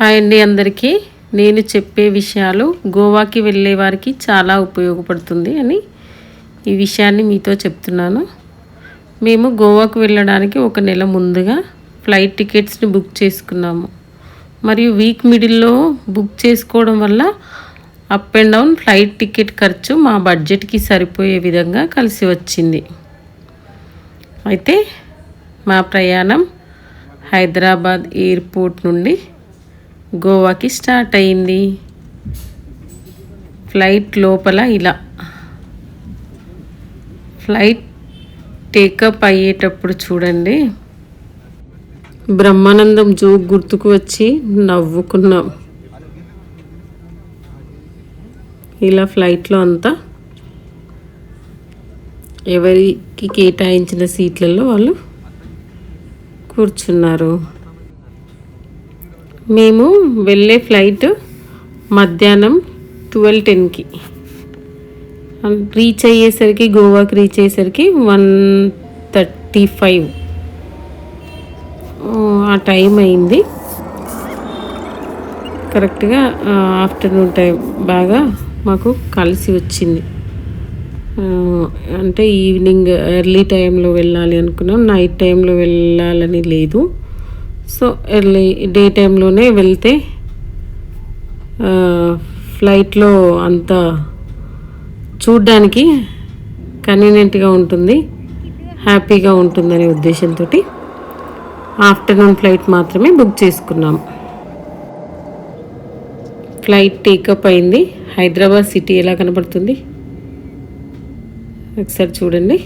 Hi అండి అందరికీ. నేను చెప్పే విషయాలు గోవాకి వెళ్ళే వారికి చాలా ఉపయోగపడుతుంది అని ఈ విషయాన్ని మీతో చెప్తున్నాను. మేము గోవాకు వెళ్ళడానికి ఒక నెల ముందుగా ఫ్లైట్ టికెట్స్ని బుక్ చేసుకున్నాము. మరియు వీక్ మిడిల్లో బుక్ చేసుకోవడం వల్ల up and down flight ticket ఖర్చు మా బడ్జెట్కి సరిపోయే విధంగా కలిసి వచ్చింది. అయితే మా ప్రయాణం హైదరాబాద్ ఎయిర్పోర్ట్ నుండి గోవాకి స్టార్ట్ అయింది. ఫ్లైట్ లోపల ఇలా. ఫ్లైట్ టేకప్ అయ్యేటప్పుడు చూడండి. బ్రహ్మానందం జోక్ గుర్తుకు వచ్చి నవ్వుకున్నాం. ఇలా ఫ్లైట్లో అంతా ఎవరికి కేటాయించిన సీట్లలో వాళ్ళు కూర్చున్నారు. మేము వెళ్ళే ఫ్లైట్ మధ్యాహ్నం ట్వెల్వ్ టెన్కి. రీచ్ అయ్యేసరికి గోవాకి రీచ్ అయ్యేసరికి వన్ థర్టీ ఫైవ్. ఆ టైం అయింది. కరెక్ట్గా ఆఫ్టర్నూన్ టైం బాగా మాకు కలిసి వచ్చింది. అంటే ఈవినింగ్ ఎర్లీ టైంలో వెళ్ళాలి అనుకున్నాం నైట్ టైంలో వెళ్ళాలని లేదు. సో ఎర్లీ డే టైంలోనే వెళ్తే ఫ్లైట్లో అంత చూడ్డానికి కన్వీనియంట్గా ఉంటుంది హ్యాపీగా ఉంటుందనే ఉద్దేశంతో ఆఫ్టర్నూన్ ఫ్లైట్ మాత్రమే బుక్ చేసుకున్నాం. ఫ్లైట్ టేకప్ అయింది. హైదరాబాద్ సిటీ ఎలా కనబడుతుంది? ఒకసారి చూడండి.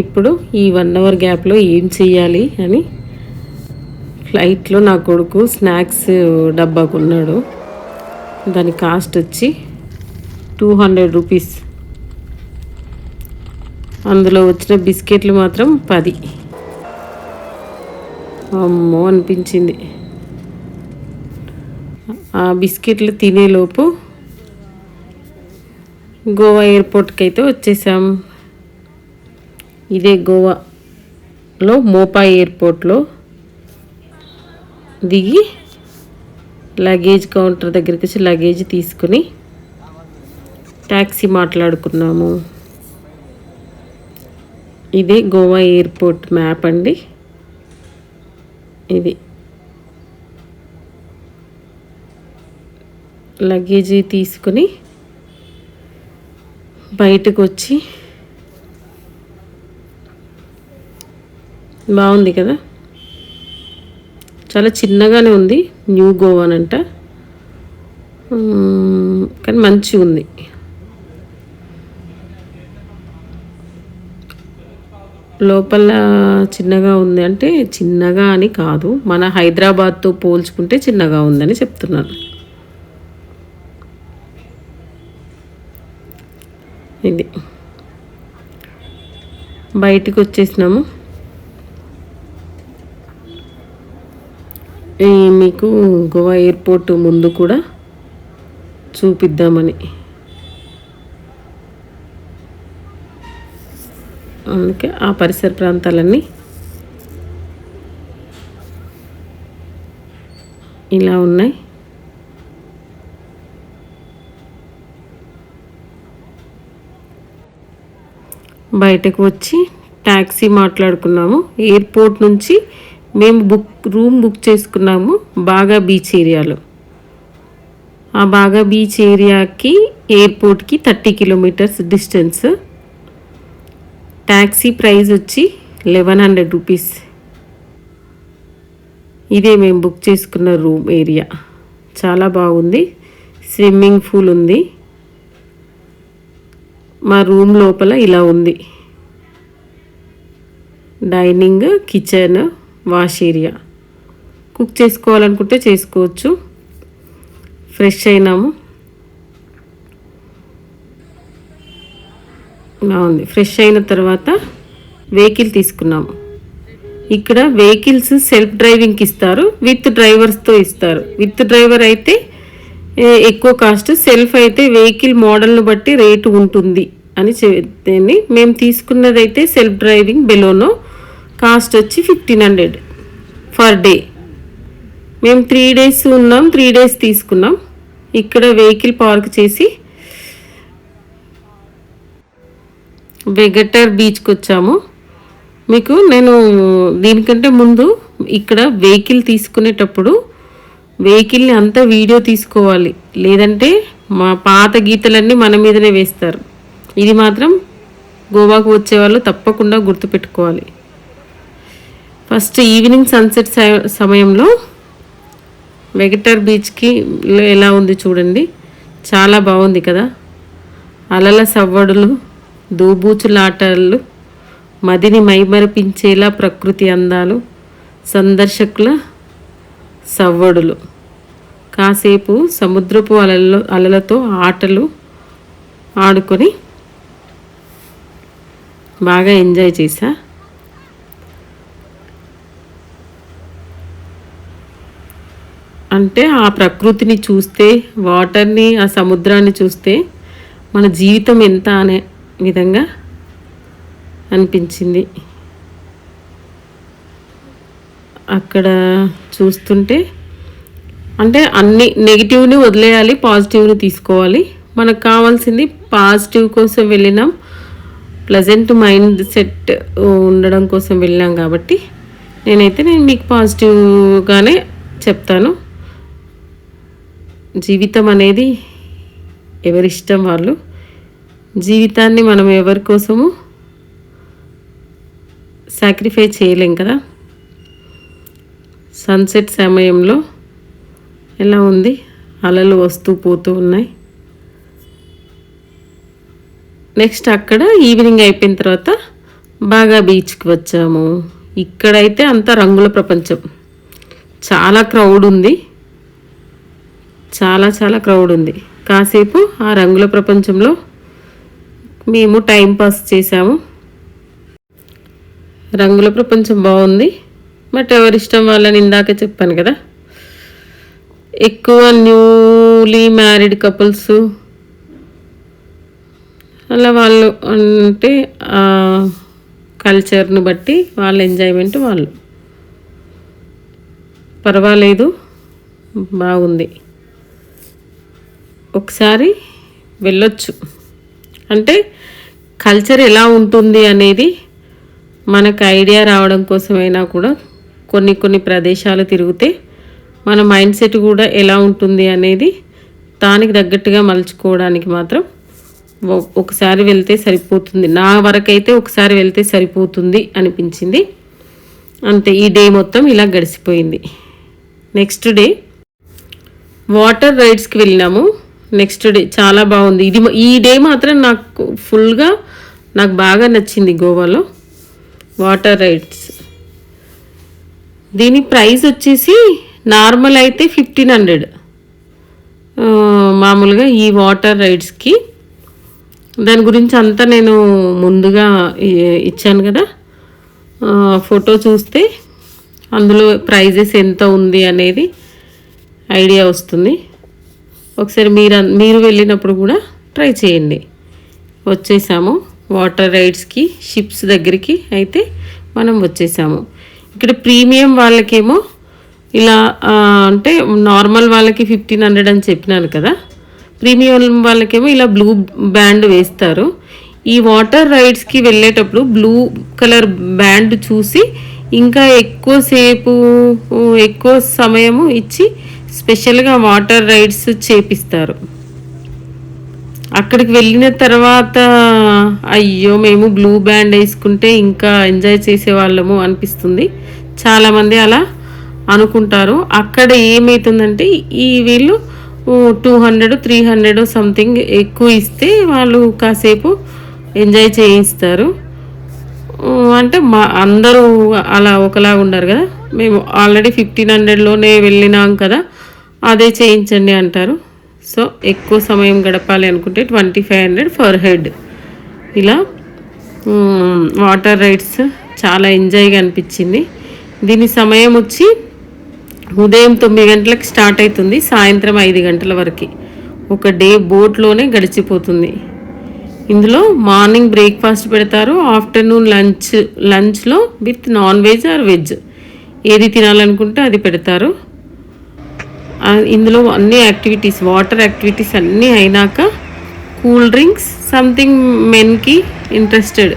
ఇప్పుడు ఈ వన్ అవర్ గ్యాప్లో ఏం చేయాలి అని ఫ్లైట్లో నా కొడుకు స్నాక్స్ డబ్బా కొన్నాడు దాని కాస్ట్ వచ్చి టూ హండ్రెడ్ రూపీస్. అందులో వచ్చిన బిస్కెట్లు మాత్రం పది. అమ్మో అనిపించింది. ఆ బిస్కెట్లు తినేలోపు గోవా ఎయిర్పోర్ట్కి అయితే వచ్చేసాం. ఇదే గోవాలో మోపా ఎయిర్పోర్ట్లో దిగి లగేజ్ కౌంటర్ దగ్గరికి వచ్చి లగేజ్ తీసుకుని ట్యాక్సీ మాట్లాడుకున్నాము. ఇదే గోవా ఎయిర్పోర్ట్ మ్యాప్ అండి. ఇది లగేజీ తీసుకుని బయటకు వచ్చి బాగుంది కదా? చాలా చిన్నగానే ఉంది. న్యూ గోవానంట అంట. కానీ మంచిగా ఉంది. లోపల చిన్నగా ఉంది అంటే చిన్నగా అని కాదు. మన హైదరాబాద్తో పోల్చుకుంటే చిన్నగా ఉందని చెప్తున్నాను ఇది. బయటికి వచ్చేసినాము. మీకు గోవా ఎయిర్పోర్ట్ ముందు కూడా చూపిద్దామని. అందుకే ఆ పరిసర ప్రాంతాలన్నీ ఇలా ఉన్నాయి. బయటకు వచ్చి ట్యాక్సీ మాట్లాడుకున్నాము. ఎయిర్పోర్ట్ నుంచి మేము బుక్ రూమ్ బుక్ చేసుకున్నాము బాగా బీచ్ ఏరియాలో ఆ బాగా బీచ్ ఏరియాకి ఎయిర్పోర్ట్కి thirty kilometres distance taxi price వచ్చి లెవెన్ హండ్రెడ్ రూపీస్ ఇదే మేము బుక్ చేసుకున్న రూమ్ ఏరియా చాలా బాగుంది. స్విమ్మింగ్ పూల్ ఉంది. మా రూమ్ లోపల ఇలా ఉంది. Dining kitchen wash area cook చేసుకోవాలనుకుంటే చేసుకోవచ్చు. ఫ్రెష్ అయినాము. బాగుంది. ఫ్రెష్ అయిన తర్వాత వెహికల్ తీసుకున్నాము. ఇక్కడ వెహికల్స్ సెల్ఫ్ డ్రైవింగ్కి ఇస్తారు విత్ డ్రైవర్స్తో ఇస్తారు. విత్ డ్రైవర్ అయితే ఎక్కువ కాస్ట్ సెల్ఫ్ అయితే వెహికల్ మోడల్ను బట్టి రేటు ఉంటుంది అని చెప్తే మేము తీసుకున్నదైతే సెల్ఫ్ డ్రైవింగ్ బెలోనో కాస్ట్ వచ్చి ఫిఫ్టీన్ హండ్రెడ్ ఫర్ డే. మేము త్రీ డేస్ ఉన్నాం త్రీ డేస్ తీసుకున్నాం. ఇక్కడ వెహికల్ పార్క్ చేసి వెగటర్ బీచ్కి వచ్చాము. మీకు నేను దీనికంటే ముందు ఇక్కడ వెహికల్ తీసుకునేటప్పుడు వెహికల్ని అంతా వీడియో తీసుకోవాలి. లేదంటే మా పాత గీతలన్నీ మన మీదనే వేస్తారు. ఇది మాత్రం గోవాకు వచ్చేవాళ్ళు తప్పకుండా గుర్తుపెట్టుకోవాలి. ఫస్ట్ ఈవినింగ్ సన్సెట్ స- సమయంలో వెగటర్ బీచ్కి ఎలా ఉంది చూడండి. చాలా బాగుంది కదా. అలల సవ్వడులు దూబూచులాటలు మదిని మైమరపించేలా ప్రకృతి అందాలు సందర్శకుల సవ్వడులు. కాసేపు సముద్రపు అలల్లో అలలతో ఆటలు ఆడుకొని బాగా ఎంజాయ్ చేశా. అంటే ఆ ప్రకృతిని చూస్తే వాటర్ని ఆ సముద్రాన్ని చూస్తే మన జీవితం ఎంత అనే విధంగా అనిపించింది. అక్కడ చూస్తుంటే అంటే అన్ని నెగిటివ్ని వదిలేయాలి పాజిటివ్ని తీసుకోవాలి. మనకు కావాల్సింది పాజిటివ్ కోసం వెళ్ళినాం ప్లజెంట్ మైండ్ సెట్ ఉండడం కోసం వెళ్ళాం కాబట్టి నేనైతే నేను మీకు పాజిటివ్గానే చెప్తాను. జీవితం అనేది ఎవరిష్టం వాళ్ళు? జీవితాన్ని మనం ఎవరి కోసము సాక్రిఫై చేయలేం కదా? సన్సెట్ సమయంలో ఎలా ఉంది? అలలు వస్తూ పోతూ ఉన్నాయి. నెక్స్ట్ అక్కడ ఈవినింగ్ అయిపోయిన తర్వాత బాగా బీచ్కి వచ్చాము. ఇక్కడైతే అంతా రంగుల ప్రపంచం. చాలా క్రౌడ్ ఉంది. చాలా చాలా క్రౌడ్ ఉంది. కాసేపు ఆ రంగుల ప్రపంచంలో మేము టైం పాస్ చేసాము రంగుల ప్రపంచం బాగుంది. బట్ ఎవరిష్టం వాళ్ళని ఇందాక చెప్పాను కదా. ఎక్కువ న్యూలీ మ్యారీడ్ కపుల్స్ అలా వాళ్ళు అంటే కల్చర్ను బట్టి వాళ్ళ ఎంజాయ్మెంట్ వాళ్ళు. పర్వాలేదు. బాగుంది. ఒకసారి వెళ్ళొచ్చు. అంటే కల్చర్ ఎలా ఉంటుంది అనేది మనకు ఐడియా రావడం కోసమైనా కూడా కొన్ని కొన్ని ప్రదేశాలు తిరిగితే మన మైండ్ సెట్ కూడా ఎలా ఉంటుంది అనేది దానికి తగ్గట్టుగా మలుచుకోవడానికి మాత్రం ఒకసారి వెళ్తే సరిపోతుంది. నా వరకైతే ఒకసారి వెళ్తే సరిపోతుంది అనిపించింది. అంతే ఈ డే మొత్తం ఇలా గడిచిపోయింది. నెక్స్ట్ డే వాటర్ రైడ్స్కి వెళ్ళినాము. నెక్స్ట్ డే చాలా బాగుంది. ఇది ఈ డే మాత్రం నాకు ఫుల్గా నాకు బాగా నచ్చింది గోవాలో. వాటర్ రైడ్స్ దీని ప్రైస్ వచ్చేసి నార్మల్ అయితే ఫిఫ్టీన్ హండ్రెడ్ మామూలుగా ఈ వాటర్ రైడ్స్కి దాని గురించి అంతా నేను ముందుగా ఇచ్చాను కదా. ఫోటో చూస్తే అందులో ప్రైజెస్ ఎంత ఉంది అనేది ఐడియా వస్తుంది. ఒకసారి మీరు అన్- మీరు వెళ్ళినప్పుడు కూడా ట్రై చేయండి. వచ్చేసాము. వాటర్ రైడ్స్కి షిప్స్ దగ్గరికి అయితే మనం వచ్చేసాము. ఇక్కడ ప్రీమియం వాళ్ళకేమో ఇలా అంటే నార్మల్ వాళ్ళకి ఫిఫ్టీన్ హండ్రెడ్ అని చెప్పినాను కదా. ప్రీమియం వాళ్ళకేమో ఇలా బ్లూ బ్యాండ్ వేస్తారు. ఈ వాటర్ రైడ్స్కి వెళ్ళేటప్పుడు బ్లూ కలర్ బ్యాండ్ చూసి ఇంకా ఎక్కువసేపు ఎక్కువ సమయము ఇచ్చి స్పెషల్గా వాటర్ రైడ్స్ చేపిస్తారు. అక్కడికి వెళ్ళిన తర్వాత అయ్యో మేము బ్లూ బ్యాండ్ వేసుకుంటే ఇంకా ఎంజాయ్ చేసేవాళ్ళము అనిపిస్తుంది. చాలామంది అలా అనుకుంటారు. అక్కడ ఏమవుతుందంటే ఈ వీళ్ళు two hundred three hundred something ఎక్కువ ఇస్తే వాళ్ళు కాసేపు ఎంజాయ్ చేయిస్తారు. అంటే మా అందరూ అలా ఒకలాగా ఉండరు కదా? మేము ఆల్రెడీ ఫిఫ్టీన్ హండ్రెడ్లోనే వెళ్ళినాం కదా అదే చేయించండి అంటారు. సో ఎక్కువ సమయం గడపాలి అనుకుంటే twenty five hundred for head. ఇలా వాటర్ రైడ్స్ చాలా ఎంజాయ్గా అనిపించింది. దీని సమయం వచ్చి ఉదయం తొమ్మిది గంటలకు స్టార్ట్ అవుతుంది సాయంత్రం ఐదు గంటల వరకు. ఒక డే బోట్లోనే గడిచిపోతుంది. ఇందులో మార్నింగ్ బ్రేక్ఫాస్ట్ పెడతారు ఆఫ్టర్నూన్ లంచ్ లంచ్లో with non veg or veg. ఏది తినాలనుకుంటే అది పెడతారు. ఇందులో అన్ని యాక్టివిటీస్ వాటర్ యాక్టివిటీస్ అన్నీ అయినాక కూల్ డ్రింక్స్ సంథింగ్ మెన్కి ఇంట్రెస్టెడ్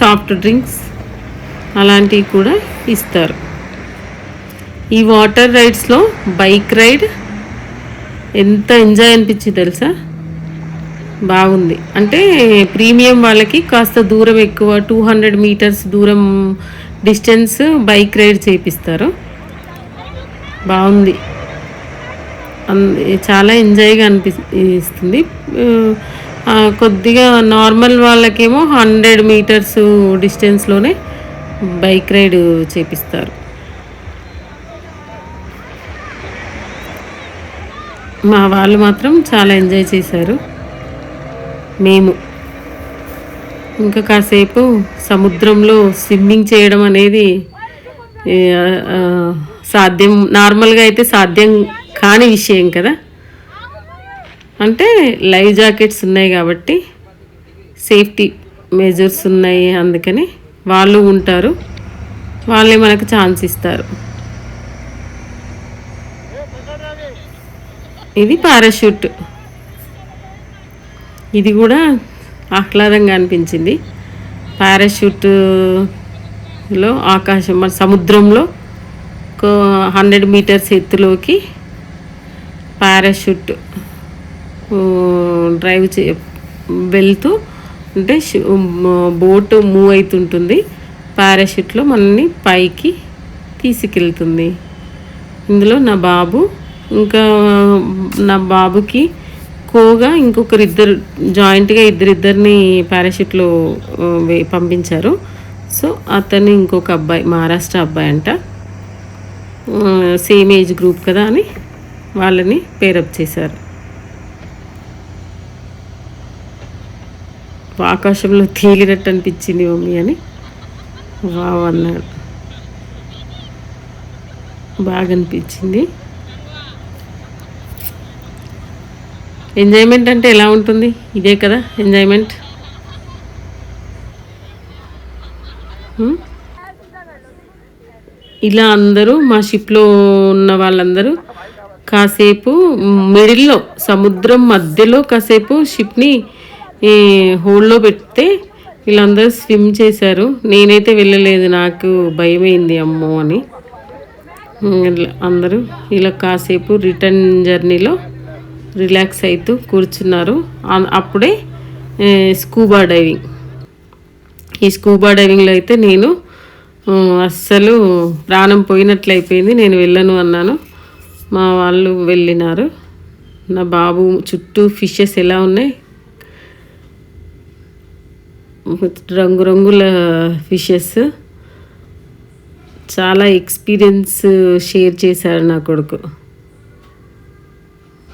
సాఫ్ట్ డ్రింక్స్ అలాంటివి కూడా ఇస్తారు. ఈ వాటర్ రైడ్స్లో బైక్ రైడ్ ఎంత ఎంజాయ్ అనిపించింది తెలుసా? బాగుంది. అంటే ప్రీమియం వాళ్ళకి కాస్త దూరం ఎక్కువ టూ హండ్రెడ్ మీటర్స్ దూరం డిస్టెన్స్ బైక్ రైడ్ చేపిస్తారు. బాగుంది. అన్- చాలా ఎంజాయ్గా అనిపిస్తుంది కొద్దిగా నార్మల్ వాళ్ళకేమో హండ్రెడ్ మీటర్స్ డిస్టెన్స్లోనే బైక్ రైడ్ చేపిస్తారు. మా వాళ్ళు మాత్రం చాలా ఎంజాయ్ చేశారు. మేము. ఇంకా కాసేపు సముద్రంలో స్విమ్మింగ్ చేయడం అనేది సాధ్యం నార్మల్గా అయితే సాధ్యం కాని విషయం కదా. అంటే లైవ్ జాకెట్స్ ఉన్నాయి కాబట్టి సేఫ్టీ మెజర్స్ ఉన్నాయి అందుకని వాళ్ళు ఉంటారు వాళ్ళే మనకు ఛాన్స్ ఇస్తారు. ఇది పారాషూట్. ఇది కూడా ఆహ్లాదంగా అనిపించింది. పారాషూట్లో ఆకాశం మన సముద్రంలో ఒక హండ్రెడ్ మీటర్స్ ఎత్తులోకి పారాషూట్ డ్రైవ్ చే వెళ్తూ అంటే బోట్ మూవ్ అవుతుంటుంది పారాషూట్లో మనల్ని పైకి తీసుకెళ్తుంది. ఇందులో నా బాబు ఇంకా నా బాబుకి కోగా ఇంకొకరిద్దరు జాయింట్గా ఇద్దరిద్దరిని పారాషూట్లో పంపించారు. సో అతను ఇంకొక అబ్బాయి మహారాష్ట్ర అబ్బాయి అంట. సేమ్ ఏజ్ గ్రూప్ కదా అని వాళ్ళని పేరప్ చేశారు. ఆకాశంలో తేలినట్టు అనిపించింది మమ్మీ అని. వావ్ అన్నాడు. బాగా అనిపించింది. ఎంజాయ్మెంట్ అంటే ఎలా ఉంటుంది? ఇదే కదా ఎంజాయ్మెంట్. ఇలా అందరూ మా షిప్లో ఉన్న వాళ్ళందరూ కాసేపు మిడిల్లో సముద్రం మధ్యలో కాసేపు షిప్ని ఈ హోల్లో పెడితే వీళ్ళందరూ స్విమ్ చేశారు. నేనైతే వెళ్ళలేదు నాకు భయమైంది అమ్మో అని. అందరూ ఇలా కాసేపు రిటర్న్ జర్నీలో రిలాక్స్ అవుతూ కూర్చున్నారు. అప్పుడే స్కూబా డైవింగ్. ఈ స్కూబా డైవింగ్లో అయితే నేను అస్సలు ప్రాణం పోయినట్లు అయిపోయింది నేను వెళ్ళను అన్నాను. మా వాళ్ళు వెళ్ళినారు. నా బాబు చుట్టూ ఫిషెస్ ఎలా ఉన్నాయి? రంగురంగుల ఫిషెస్. చాలా ఎక్స్పీరియన్స్ షేర్ చేశారు నా కొడుకు.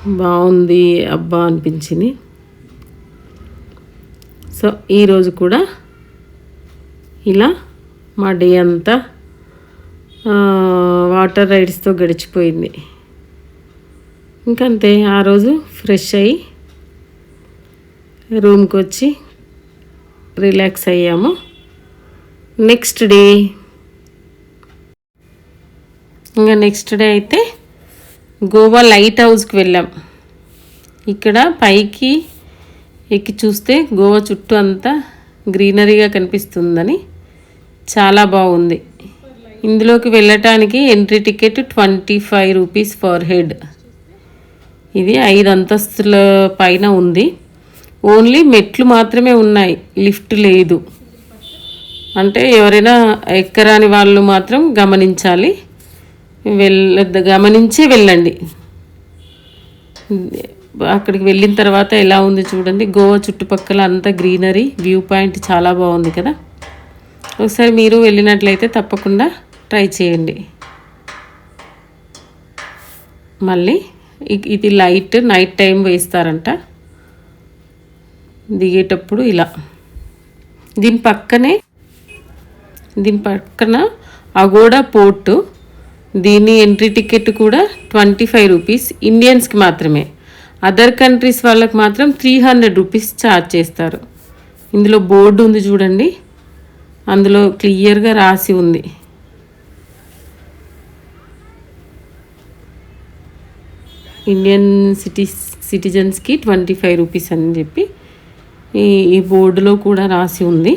బాగుంది అబ్బా అనిపించింది. సో ఈరోజు కూడా ఇలా మా డే అంతా వాటర్ రైడ్స్తో గడిచిపోయింది. ఇంకంతే ఆ రోజు ఫ్రెష్ అయ్యి రూమ్కి వచ్చి రిలాక్స్ అయ్యాము. Next day. ఇంకా నెక్స్ట్ డే అయితే గోవా లైట్ హౌస్కి వెళ్ళాం. ఇక్కడ పైకి ఎక్కి చూస్తే గోవా చుట్టూ అంతా గ్రీనరీగా కనిపిస్తుందని చాలా బాగుంది. ఇందులోకి వెళ్ళటానికి entry ticket twenty five rupees per head. ఇది ఐదు అంతస్తుల పైన ఉంది. ఓన్లీ మెట్లు మాత్రమే ఉన్నాయి. లిఫ్ట్ లేదు. అంటే ఎవరైనా ఎక్కరాని వాళ్ళు మాత్రం గమనించాలి. వెళ్ళ గమనించి వెళ్ళండి. అక్కడికి వెళ్ళిన తర్వాత ఎలా ఉంది చూడండి. గోవా చుట్టుపక్కల అంతా గ్రీనరీ వ్యూ పాయింట్ చాలా బాగుంది కదా. ఒకసారి మీరు వెళ్ళినట్లయితే తప్పకుండా ట్రై చేయండి. మళ్ళీ ఇది లైట్ నైట్ టైం వేస్తారంట. దిగేటప్పుడు ఇలా. దీని పక్కనే దీని పక్కన అగోడా పోర్టు. దీని ఎంట్రీ టికెట్ కూడా ట్వంటీ ఫైవ్ రూపీస్ ఇండియన్స్కి మాత్రమే. అదర్ కంట్రీస్ వాళ్ళకి మాత్రం త్రీ హండ్రెడ్ రూపీస్ ఛార్జ్ చేస్తారు. ఇందులో బోర్డు ఉంది చూడండి. అందులో క్లియర్గా రాసి ఉంది. ఇండియన్ సిటీస్ సిటిజన్స్కి ట్వంటీ ఫైవ్ రూపీస్ అని చెప్పి ఈ బోర్డులో కూడా రాసి ఉంది.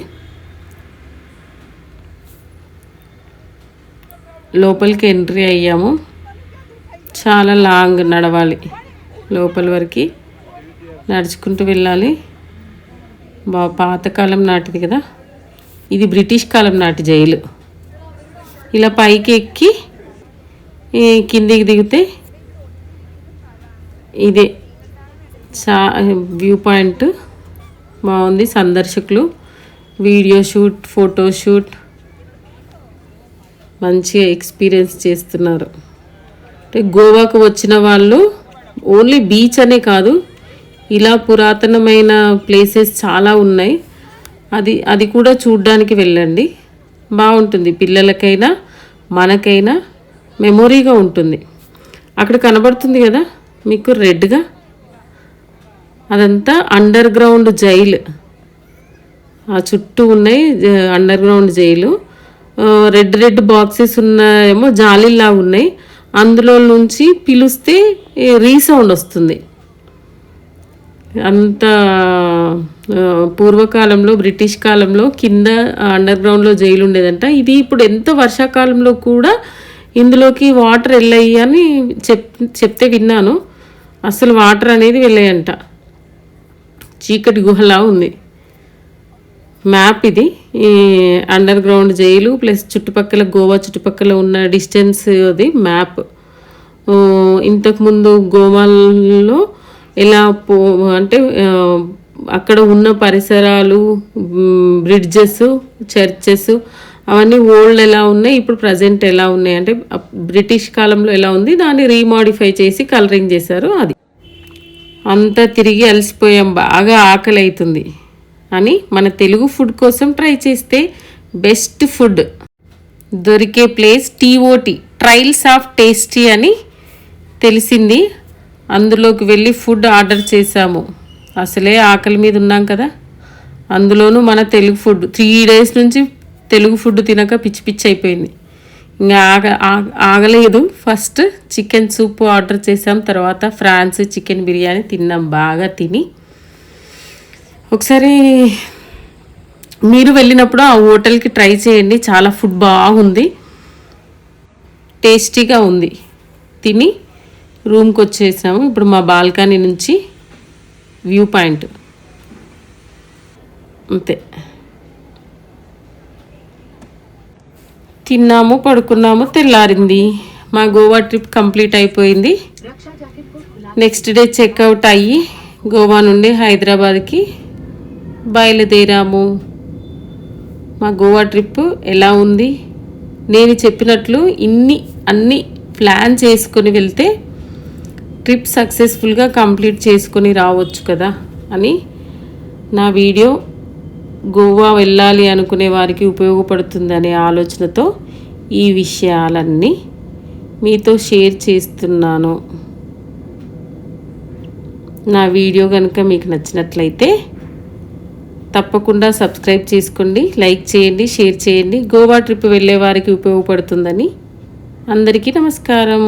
లోపలికి ఎంట్రీ అయ్యాము. చాలా లాంగ్ నడవాలి లోపల వరకు. నడుచుకుంటూ వెళ్ళాలి. బా పాతకాలం నాటిది కదా. ఇది బ్రిటిష్ కాలం నాటి జైలు. ఇలా పైకి ఎక్కి కిందికి దిగితే ఇదే. చా వ్యూ పాయింట్. బాగుంది సందర్శకులు. Video shoot photo shoot. మంచిగా ఎక్స్పీరియన్స్ చేస్తున్నారు. అంటే గోవాకు వచ్చిన వాళ్ళు ఓన్లీ బీచ్ అనే కాదు ఇలా పురాతనమైన ప్లేసెస్ చాలా ఉన్నాయి. అది అది కూడా చూడ్డానికి వెళ్ళండి. బాగుంటుంది. పిల్లలకైనా మనకైనా మెమొరీగా ఉంటుంది. అక్కడ కనబడుతుంది కదా మీకు రెడ్గా? అదంతా అండర్ గ్రౌండ్ జైలు. ఆ చుట్టూ ఉన్నాయి underground jail. Red red boxes ఉన్నాయేమో జాలీలా ఉన్నాయి. అందులో నుంచి పిలిస్తే రీసౌండ్ వస్తుంది. అంత పూర్వకాలంలో బ్రిటిష్ కాలంలో కింద అండర్ గ్రౌండ్లో జైలు ఉండేదంట ఇది ఇప్పుడు ఎంత వర్షాకాలంలో కూడా ఇందులోకి వాటర్ వెళ్ళాయి అని చెప్ చెప్తే విన్నాను. అసలు వాటర్ అనేది వెళ్ళాయంట. చీకటి గుహలా ఉంది. మ్యాప్ ఇది. ఈ అండర్ గ్రౌండ్ జైలు ప్లస్ చుట్టుపక్కల గోవా చుట్టుపక్కల ఉన్న డిస్టెన్స్ అది మ్యాప్. ఇంతకుముందు గోవాలో ఎలా పో అంటే అక్కడ ఉన్న పరిసరాలు బ్రిడ్జెస్ చర్చెస్ అవన్నీ ఓల్డ్ ఎలా ఉన్నాయి ఇప్పుడు ప్రజెంట్ ఎలా ఉన్నాయి? అంటే బ్రిటిష్ కాలంలో ఎలా ఉంది? దాన్ని రీమాడిఫై చేసి కలరింగ్ చేశారు అది. అంతా తిరిగి అలసిపోయాం. బాగా ఆకలి అవుతుంది అని మన తెలుగు ఫుడ్ కోసం ట్రై చేస్తే బెస్ట్ ఫుడ్. దొరికే place TOT trials of tasty అని తెలిసింది. అందులోకి వెళ్ళి ఫుడ్ ఆర్డర్ చేశాము. అసలే ఆకలి మీద ఉన్నాం కదా. అందులోనూ మన తెలుగు ఫుడ్ త్రీ డేస్ నుంచి తెలుగు ఫుడ్ తినక పిచ్చి పిచ్చి అయిపోయింది. ఇంకా ఆగ ఆగ- ఆగలేదు. ఫస్ట్ చికెన్ సూప్ ఆర్డర్ చేసాం తర్వాత ఫ్రాన్స్ చికెన్ బిర్యానీ తిన్నాం. బాగా తిని ఒకసారి మీరు వెళ్ళినప్పుడు ఆ హోటల్కి ట్రై చేయండి. చాలా ఫుడ్ బాగుంది. టేస్టీగా ఉంది. తిని రూమ్కి వచ్చేసాము. ఇప్పుడు మా బాల్కనీ నుంచి వ్యూ పాయింట్. అంతే. తిన్నాము పడుకున్నాము తెల్లారింది. మా గోవా ట్రిప్ కంప్లీట్ అయిపోయింది. నెక్స్ట్ డే చెక్అవుట్ అయ్యి గోవా నుండి హైదరాబాద్కి బయలుదేరాము. మా గోవా ట్రిప్ ఎలా ఉంది? నేను చెప్పినట్లు ఇన్ని అన్ని ప్లాన్ చేసుకొని వెళ్తే ట్రిప్ సక్సెస్ఫుల్గా కంప్లీట్ చేసుకొని రావచ్చు కదా అని నా వీడియో గోవా వెళ్ళాలి అనుకునే వారికి ఉపయోగపడుతుందనే ఆలోచనతో ఈ విషయాలన్నీ మీతో షేర్ చేస్తున్నాను. నా వీడియో కనుక మీకు నచ్చినట్లయితే తప్పకుండా సబ్స్క్రైబ్ చేసుకోండి లైక్ చేయండి షేర్ చేయండి. గోవా ట్రిప్ వెళ్ళే వారికి ఉపయోగపడుతుందని అందరికీ నమస్కారం.